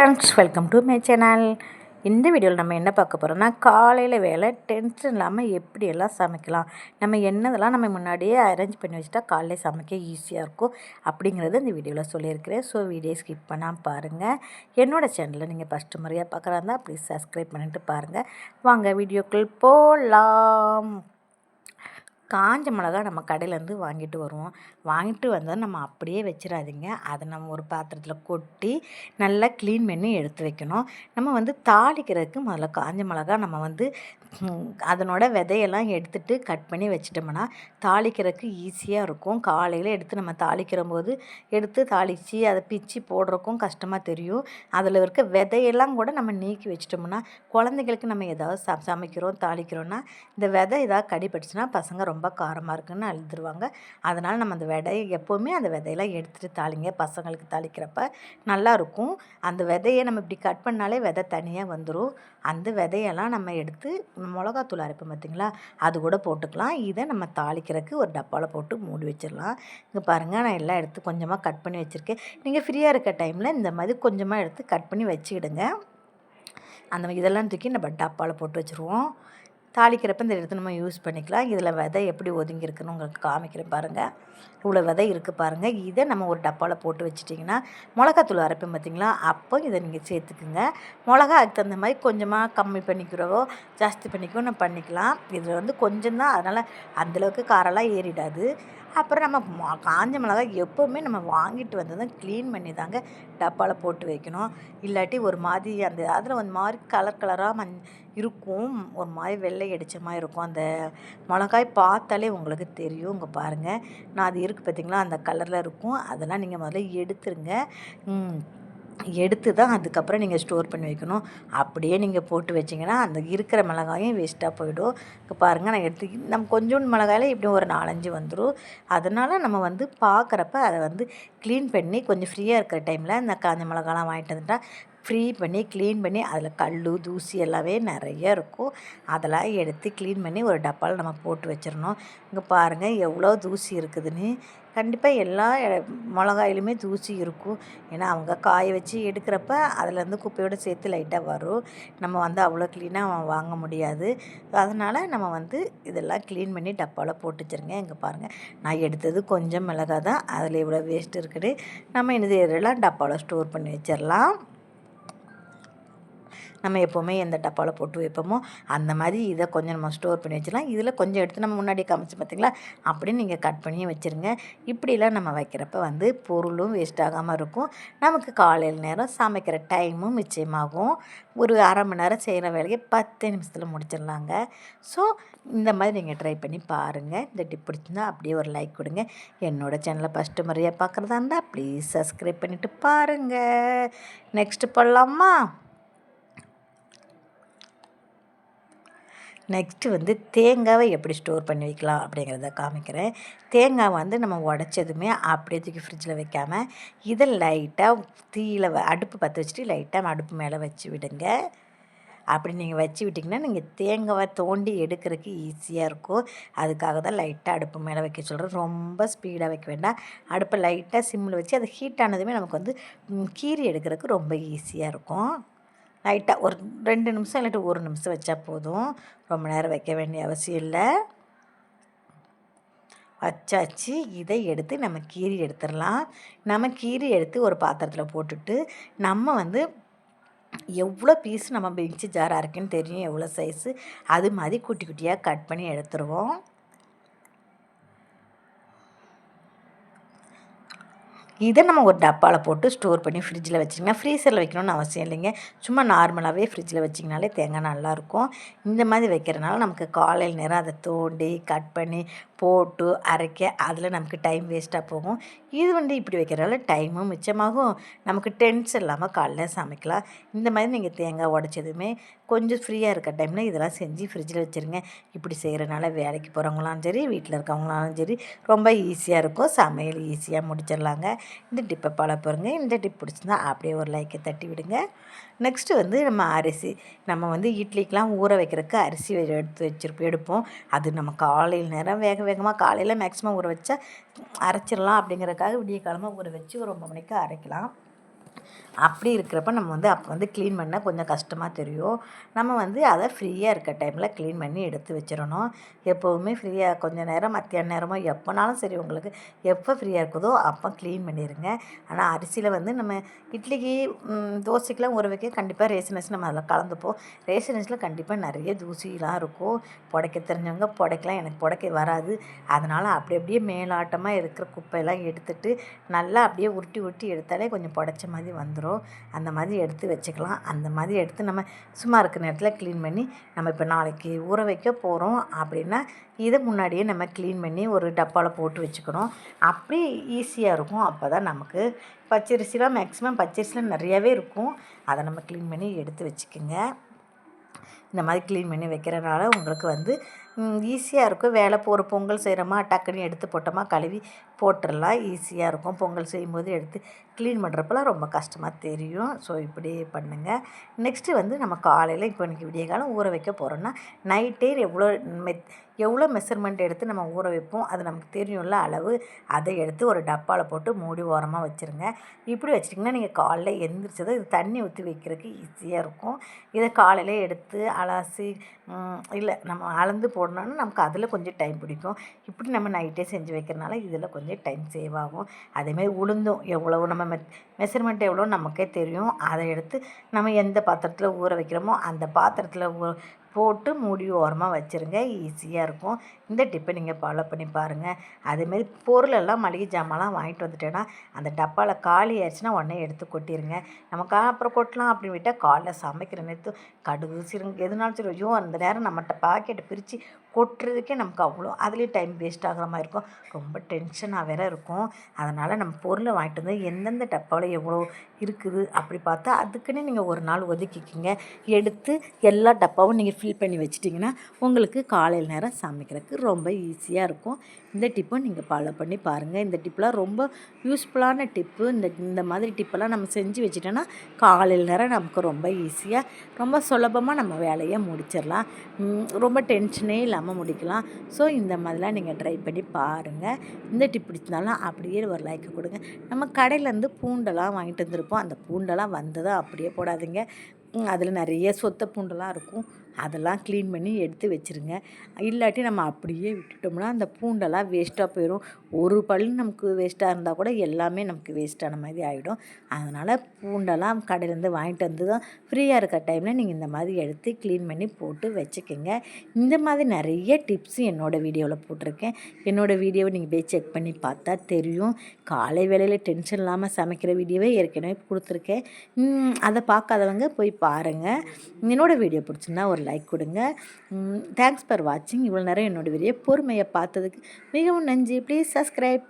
Friends welcome to my channel இந்த வீடியோவில் நம்ம என்ன பார்க்க போகிறோம்னா காலையில் வேலை டென்ஷன் இல்லாமல் எப்படியெல்லாம் சமைக்கலாம் நம்ம என்னதெல்லாம் நம்ம முன்னாடியே அரேஞ்ச் பண்ணி வச்சுட்டா காலையில் சமைக்க ஈஸியாக இருக்கும் அப்படிங்கிறத இந்த வீடியோவில் சொல்லியிருக்கிறேன். ஸோ வீடியோ ஸ்கிப் பண்ணால் பாருங்கள் என்னோடய சேனலில் நீங்கள் ஃபஸ்ட்டு முறையாக பார்க்குறா இருந்தால் ப்ளீஸ் சப்ஸ்கிரைப் பண்ணிட்டு பாருங்கள் வாங்க வீடியோக்குள் போகலாம் காஞ்ச மிளகா நம்ம கடையிலேருந்து வாங்கிட்டு வருவோம். வாங்கிட்டு வந்தால் நம்ம அப்படியே வச்சிடாதீங்க. அதை நம்ம ஒரு பாத்திரத்தில் கொட்டி நல்லா க்ளீன் பண்ணி எடுத்து வைக்கணும். நம்ம வந்து தாளிக்கிறதுக்கு முதல்ல காஞ்ச மிளகா நம்ம வந்து அதனோட விதையெல்லாம் எடுத்துட்டு கட் பண்ணி வச்சிட்டோம்னா தாளிக்கிறதுக்கு ஈஸியாக இருக்கும். காலையில் எடுத்து நம்ம தாளிக்கிற போது எடுத்து தாளித்து அதை பிச்சு போடுறக்கும் கஷ்டமாக தெரியும். அதில் இருக்க விதையெல்லாம் கூட நம்ம நீக்கி வச்சிட்டோம்னா குழந்தைங்களுக்கு நம்ம ஏதாவது ச சமைக்கிறோம் தாளிக்கிறோன்னா இந்த விதை ஏதாவது கடிபட்டுச்சுன்னா பசங்க ரொம்ப ரொம்ப காரமாக இருக்குன்னு அழுதுருவாங்க. அதனால் நம்ம அந்த விதையை எப்போவுமே அந்த விதையெல்லாம் எடுத்துகிட்டு தாளிங்க. பசங்களுக்கு தாளிக்கிறப்ப நல்லாயிருக்கும் அந்த விதையை நம்ம இப்படி கட் பண்ணாலே விதை தனியாக வந்துடும் அந்த விதையெல்லாம் நம்ம எடுத்து மிளகாத்தூள் அரைப்போம் பார்த்திங்களா? அது கூட போட்டுக்கலாம். இதை நம்ம தாளிக்கிறதுக்கு ஒரு டப்பாவில் போட்டு மூடி வச்சிடலாம். இங்கே பாருங்கள் நான் எல்லாம் எடுத்து கொஞ்சமாக கட் பண்ணி வச்சுருக்கேன். நீங்கள் ஃப்ரீயாக இருக்க டைமில் இந்த மாதிரி கொஞ்சமாக எடுத்து கட் பண்ணி வச்சுக்கிடுங்க. அந்த இதெல்லாம் தூக்கி நம்ம டப்பாவில் போட்டு வச்சுருவோம். தாளிக்கிறப்ப இந்த எடுத்து நம்ம யூஸ் பண்ணிக்கலாம். இதில் விதை எப்படி ஒதுங்கியிருக்குன்னு உங்களுக்கு காமிக்கிறேன் பாருங்கள் இவ்வளோ விதை இருக்குது பாருங்கள் இதை நம்ம ஒரு டப்பாவில் போட்டு வச்சிட்டிங்கன்னா மிளகாத்தூள் அரைப்பேன் பார்த்திங்களா அப்போ இதை நீங்கள் சேர்த்துக்குங்க. மிளகா அதுக்கு தகுந்த மாதிரி கொஞ்சமாக கம்மி பண்ணிக்கிறவோ ஜாஸ்தி பண்ணிக்கோ நம்ம பண்ணிக்கலாம். இதில் வந்து கொஞ்சம் தான். அதனால் அந்தளவுக்கு காரெல்லாம் ஏறிடாது. அப்புறம் நம்ம காஞ்ச மிளகா எப்போவுமே நம்ம வாங்கிட்டு வந்து தான் க்ளீன் பண்ணி தாங்க டப்பாவில் போட்டு வைக்கணும். இல்லாட்டி ஒரு மாதிரி அந்த அதில் ஒரு மாதிரி கலர் கலராக மண் இருக்கும். ஒரு மாதிரி வெள்ளை வெள்ளையடிச்சமாக மாதிரி இருக்கும். அந்த மிளகாய் பார்த்தாலே உங்களுக்கு தெரியும். இங்கே பாருங்கள் நான் அது இருக்குது பார்த்திங்களா அந்த கலரில் இருக்கும். அதெல்லாம் நீங்கள் முதல்ல எடுத்துருங்க. எடுத்து தான் அதுக்கப்புறம் நீங்கள் ஸ்டோர் பண்ணி வைக்கணும். அப்படியே நீங்கள் போட்டு வச்சிங்கன்னா அந்த இருக்கிற மிளகாயும் வேஸ்ட்டாக போயிடும். இப்போ பாருங்கள் நான் எடுத்து நம்ம கொஞ்சோண்டு மிளகாயில் இப்படி ஒரு நாலஞ்சு வந்துடும் அதனால் நம்ம வந்து பார்க்குறப்ப அதை வந்து க்ளீன் பண்ணி கொஞ்சம் ஃப்ரீயாக இருக்கிற டைமில் இந்த காஞ்ச மிளகாலாம் வாங்கிட்டு வந்துட்டால் ஃப்ரீ பண்ணி க்ளீன் பண்ணி அதில் கல் தூசி எல்லாமே நிறைய இருக்கும். அதெல்லாம் எடுத்து க்ளீன் பண்ணி ஒரு டப்பாவில் நம்ம போட்டு வச்சிடணும். இங்கே பாருங்கள் எவ்வளோ தூசி இருக்குதுன்னு. கண்டிப்பாக எல்லா மிளகாயிலுமே தூசி இருக்கும். ஏன்னா அவங்க காய வச்சு எடுக்கிறப்ப அதுலேருந்து குப்பையோடு சேர்த்து லைட்டாக வரும். நம்ம வந்து அவ்வளோ க்ளீனாக வாங்க முடியாது. அதனால் நம்ம வந்து இதெல்லாம் க்ளீன் பண்ணி டப்பாவில் போட்டு வச்சுருங்க. இங்கே பாருங்கள் நான் எடுத்தது கொஞ்சம் மிளகா தான். அதில் இவ்வளோ வேஸ்ட் இருக்குது. நம்ம இது எல்லாம் டப்பாவில் ஸ்டோர் பண்ணி வச்சிடலாம். நம்ம எப்போவுமே எந்த டப்பாவில் போட்டு வைப்போமோ அந்த மாதிரி இதை கொஞ்சம் நம்ம ஸ்டோர் பண்ணி வச்சிடலாம். இதில் கொஞ்சம் எடுத்து நம்ம முன்னாடி காமிச்சு பார்த்திங்களா அப்படின்னு நீங்கள் கட் பண்ணி வச்சுருங்க. இப்படிலாம் நம்ம வைக்கிறப்ப வந்து பொருளும் வேஸ்ட் ஆகாமல் இருக்கும். நமக்கு காலையில் நேரம் சமைக்கிற டைமும் மிச்சமாகும் ஒரு அரை மணி நேரம் செய்கிற வேலையை பத்து நிமிஷத்தில் முடிச்சிடலாங்க. ஸோ இந்த மாதிரி நீங்கள் ட்ரை பண்ணி பாருங்கள் இந்த டிப் பிடிச்சிருந்தா அப்படியே ஒரு லைக் கொடுங்க. என்னோடய சேனலை ஃபஸ்ட்டு முறையாக பார்க்குறதா இருந்தால் ப்ளீஸ் சப்ஸ்கிரைப் பண்ணிவிட்டு பாருங்கள் நெக்ஸ்ட்டு போடலாமா நெக்ஸ்ட்டு வந்து தேங்காவை எப்படி ஸ்டோர் பண்ணி வைக்கலாம் அப்படிங்கிறத காமிக்கிறேன். தேங்காய் வந்து நம்ம உடச்சதுமே அப்படியே தூக்கி ஃப்ரிட்ஜில் வைக்காமல் இதை லைட்டாக தீயில் அடுப்பு பற்ற வச்சுட்டு லைட்டாக அடுப்பு மேலே வச்சு விடுங்க. அப்படி நீங்கள் வச்சு விட்டிங்கன்னா நீங்கள் தேங்காவை தோண்டி எடுக்கிறதுக்கு ஈஸியாக இருக்கும். அதுக்காக தான் லைட்டாக அடுப்பு மேலே வைக்க சொல்கிறேன் ரொம்ப ஸ்பீடாக வைக்க வேண்டாம். அடுப்பை லைட்டாக சிம்மில் வச்சு அது ஹீட் ஆனதுமே நமக்கு வந்து கீரி எடுக்கிறதுக்கு ரொம்ப ஈஸியாக இருக்கும். லைட்டாக ஒரு ரெண்டு நிமிஷம் இல்லாட்டி ஒரு நிமிஷம் வச்சா போதும். ரொம்ப நேரம் வைக்க வேண்டிய அவசியம் இல்லை. வச்சாச்சு. இதை எடுத்து நம்ம கீரி எடுத்துடலாம். நம்ம கீரி எடுத்து ஒரு பாத்திரத்தில் போட்டுட்டு நம்ம வந்து எவ்வளோ பீஸ் நம்ம பெஞ்சு ஜாராக இருக்குன்னு தெரியும். எவ்வளோ சைஸு அது மாதிரி குட்டி குட்டியாக கட் பண்ணி எடுத்துருவோம். இதை நம்ம ஒரு டப்பாவில் போட்டு ஸ்டோர் பண்ணி ஃப்ரிட்ஜில் வச்சிங்கன்னா ஃப்ரீசரில் வைக்கணும்னு அவசியம் இல்லைங்க. சும்மா நார்மலாகவே ஃப்ரிட்ஜில் வச்சிங்கனாலே தேங்காய் நல்லாயிருக்கும். இந்த மாதிரி வைக்கிறனால நமக்கு காலையில் நேரம் அதை தோண்டி கட் பண்ணி போட்டு அரைக்க அதில் நமக்கு டைம் வேஸ்ட்டாக போகும். இது வந்து இப்படி வைக்கிறனால டைமும் மிச்சமாகும். நமக்கு டென்ஸ் இல்லாமல் காலைல சமைக்கலாம். இந்த மாதிரி நீங்கள் தேங்காய் உடச்சதுமே கொஞ்சம் ஃப்ரீயாக இருக்க டைமில் இதெல்லாம் செஞ்சு ஃப்ரிட்ஜில் வச்சுருங்க. இப்படி செய்கிறனால வேலைக்கு போகிறவங்களாலும் சரி வீட்டில் இருக்கவங்களாலும் சரி ரொம்ப ஈஸியாக இருக்கும். சமையல் ஈஸியாக முடிச்சிடலாங்க. இந்த டிப்பை ஃபாலோ போகிறங்க இந்த டிப் பிடிச்சிருந்தா அப்படியே ஒரு லைக்கை தட்டி விடுங்க. நெக்ஸ்ட்டு வந்து நம்ம அரிசி. நம்ம வந்து இட்லிக்கெலாம் ஊற வைக்கிறதுக்கு அரிசி எடுத்து வச்சுருப்போம் எடுப்போம். அது நம்ம காலையில் நேரம் வேக வேகமாக காலையில் மேக்ஸிமம் ஊற வச்சா அரைச்சிடலாம் அப்படிங்கிறதுக்காக விடிய காலமாக ஊற வச்சு ஒரு ஒம்பது மணிக்கு அரைக்கலாம். அப்படி இருக்கிறப்ப நம்ம வந்து அப்போ வந்து க்ளீன் பண்ண கொஞ்சம் கஷ்டமாக தெரியும். நம்ம வந்து அதை ஃப்ரீயாக இருக்க டைமில் க்ளீன் பண்ணி எடுத்து வச்சிடணும். எப்போவுமே ஃப்ரீயாக கொஞ்சம் நேரம் மத்தியான நேரமோ எப்போனாலும் சரி உங்களுக்கு எப்போ ஃப்ரீயாக இருக்குதோ அப்போ க்ளீன் பண்ணிடுங்க ஆனால் அரிசியில் வந்து நம்ம இட்லிக்கு தோசைக்கெலாம் ஊற வைக்க கண்டிப்பாக ரேஷன் அரிசி நம்ம அதில் கலந்துப்போம். ரேஷன் அரிசியில் கண்டிப்பாக நிறைய தூசிலாம் இருக்கும். புடைக்க தெரிஞ்சவங்க புடைக்கலாம். எனக்கு புடைக்க வராது. அதனால் அப்படி அப்படியே மேலாட்டமாக இருக்கிற குப்பையெல்லாம் எடுத்துட்டு நல்லா அப்படியே உருட்டி உருட்டி எடுத்தாலே கொஞ்சம் புடைச்ச மாதிரி வந்துடும் அந்த மாதிரி எடுத்து வச்சுக்கலாம். அந்த மாதிரி எடுத்து நம்ம சும்மா இருக்கிற நேரத்தில் க்ளீன் பண்ணி நம்ம இப்போ நாளைக்கு ஊற வைக்க போகிறோம் அப்படின்னா இதை முன்னாடியே நம்ம க்ளீன் பண்ணி ஒரு டப்பாவில் போட்டு வச்சுக்கணும். அப்படி ஈஸியாக இருக்கும். அப்போ தான் நமக்கு பச்சரிசிலாம் மேக்ஸிமம் பச்சரிசிலாம் நிறையாவே இருக்கும். அதை நம்ம க்ளீன் பண்ணி எடுத்து வச்சுக்கோங்க. இந்த மாதிரி க்ளீன் பண்ணி வைக்கிறனால உங்களுக்கு வந்து ஈஸியாக இருக்கும். வேலை ஒரு பொங்கல் செய்கிறோமா டக்குன்னு எடுத்து போட்டோமா கழுவி போட்டுடலாம் ஈஸியாக இருக்கும். பொங்கல் செய்யும்போது எடுத்து க்ளீன் பண்ணுறப்பலாம் ரொம்ப கஷ்டமாக தெரியும். ஸோ இப்படி பண்ணுங்கள் நெக்ஸ்ட்டு வந்து நம்ம காலையில் இப்போ இன்றைக்கி விடிய காலம் ஊற வைக்க போகிறோன்னா நைட்டே எவ்வளோ மெத் எவ்வளோ மெஷர்மெண்ட் எடுத்து நம்ம ஊற வைப்போம் அது நமக்கு தெரியும்ல அளவு அதை எடுத்து ஒரு டப்பாவில் போட்டு மூடி ஓரமாக வச்சுருங்க. இப்படி வச்சிட்டிங்கன்னா நீங்கள் காலைல எந்திரிச்சதும் இது தண்ணி ஊற்றி வைக்கிறதுக்கு ஈஸியாக இருக்கும். இதை காலையில் எடுத்து அலசி இல்லை நம்ம அளந்து போடணும்னா நமக்கு அதில் கொஞ்சம் டைம் பிடிக்கும். இப்படி நம்ம நைட்டே செஞ்சு வைக்கிறனால இதில் கொஞ்சம் டைம் சேவ் ஆகும். அதேமாதிரி உளுந்தும் எவ்வளோ நம்ம மெ மெஷர்மெண்ட் எவ்வளோ நமக்கே தெரியும். அதை எடுத்து நம்ம எந்த பாத்திரத்தில் ஊற வைக்கிறோமோ அந்த பாத்திரத்தில் ஊ போட்டு மூடி ஓரமாக வச்சுருங்க. ஈஸியாக இருக்கும். இந்த டிப்பை நீங்கள் ஃபாலோ பண்ணி பாருங்கள் அதேமாரி பொருளெல்லாம் மளிகை ஜாமான்லாம் வாங்கிட்டு வந்துட்டேன்னா அந்த டப்பாவில் காலி ஆயிடுச்சுன்னா உடனே எடுத்து கொட்டிடுங்க நமக்கு அப்புறம் கொட்டலாம் அப்படின்னு விட்டால் காலைல சமைக்கிற நேரத்து கடுகு சிறு எதுனாலும் சரி ஐயோ அந்த நேரம் நம்மகிட்ட பாக்கெட்டை பிரித்து கொட்டுறதுக்கே நமக்கு அவ்வளோ அதுலேயும் டைம் வேஸ்ட் ஆகிற மாதிரி இருக்கும். ரொம்ப டென்ஷனாக வேற இருக்கும். அதனால் நம்ம பொருளை வாங்கிட்டு வந்து எந்தெந்த டப்பாவில் எவ்வளோ இருக்குது அப்படி பார்த்தா அதுக்குன்னு நீங்கள் ஒரு நாள் ஒதுக்கிக்கிங்க. எடுத்து எல்லா டப்பாவும் நீங்கள் ஃபில் பண்ணி வச்சிட்டிங்கன்னா உங்களுக்கு காலையில் நேரம் சமைக்கிறதுக்கு ரொம்ப ஈஸியாக இருக்கும். இந்த டிப்பை நீங்கள் ஃபாலோ பண்ணி பாருங்கள் இந்த டிப்லாம் ரொம்ப யூஸ்ஃபுல்லான டிப்பு இந்த இந்த மாதிரி டிப்பெல்லாம் நம்ம செஞ்சு வச்சிட்டோன்னா காலையில் நேரம் நமக்கு ரொம்ப ஈஸியாக ரொம்ப சுலபமாக நம்ம வேலையை முடிச்சிடலாம். ரொம்ப டென்ஷனே இல்லாமல் முடிக்கலாம். ஸோ இந்த மாதிரிலாம் நீங்கள் ட்ரை பண்ணி பாருங்கள் இந்த டிப் பிடிச்சிருந்தாலும் அப்படியே ஒரு லைக் கொடுங்க. நம்ம கடையிலேருந்து பூண்டெல்லாம் வாங்கிட்டு வந்திருப்போம். அந்த பூண்டெல்லாம் வந்ததும் அப்படியே போடாதீங்க. அதில் நிறைய சொத்த பூண்டெல்லாம் இருக்கும். அதெல்லாம் க்ளீன் பண்ணி எடுத்து வச்சுருங்க. இல்லாட்டி நம்ம அப்படியே விட்டுட்டோம்னா அந்த பூண்டெல்லாம் வேஸ்ட்டாக போயிடும் ஒரு பல் நமக்கு வேஸ்ட்டாக இருந்தால் கூட எல்லாமே நமக்கு வேஸ்ட்டான மாதிரி ஆகிடும் அதனால் பூண்டெல்லாம் கடையிலேருந்து வாங்கிட்டு வந்து தான் ஃப்ரீயாக இருக்க டைமில் நீங்கள் இந்த மாதிரி எடுத்து க்ளீன் பண்ணி போட்டு வச்சுக்கோங்க. இந்த மாதிரி நிறைய டிப்ஸ் என்னோடய வீடியோவில் போட்டிருக்கேன். என்னோடய வீடியோவை நீங்கள் போய் செக் பண்ணி பார்த்தா தெரியும். காலை வேளையில் டென்ஷன் இல்லாமல் சமைக்கிற வீடியோவே ஏற்கனவே கொடுத்துருக்கேன். அதை பார்க்காதவங்க போய் பாருங்கள் என்னோடய வீடியோ பிடிச்சிருந்தா ஒரு லைக் கொடுங்க. தேங்க்ஸ் ஃபார் வாட்சிங் இவ்வளோ நேரம் என்னோடய வீடியோ பொறுமையை பார்த்ததுக்கு மிகவும் நன்றி. Please subscribe